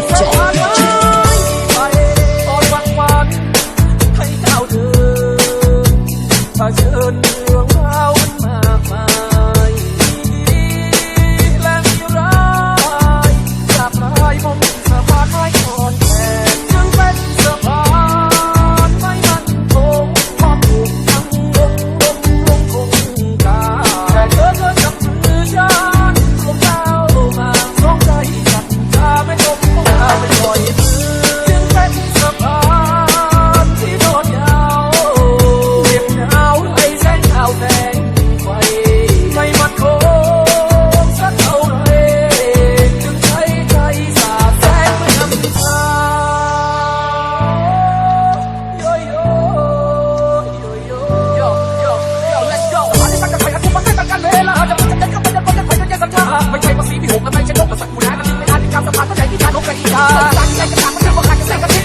Doctor. Pagmula ng pinalik ang tapatan ay di tanong kanina Pagsakin ay katakot ng mga kasay kasi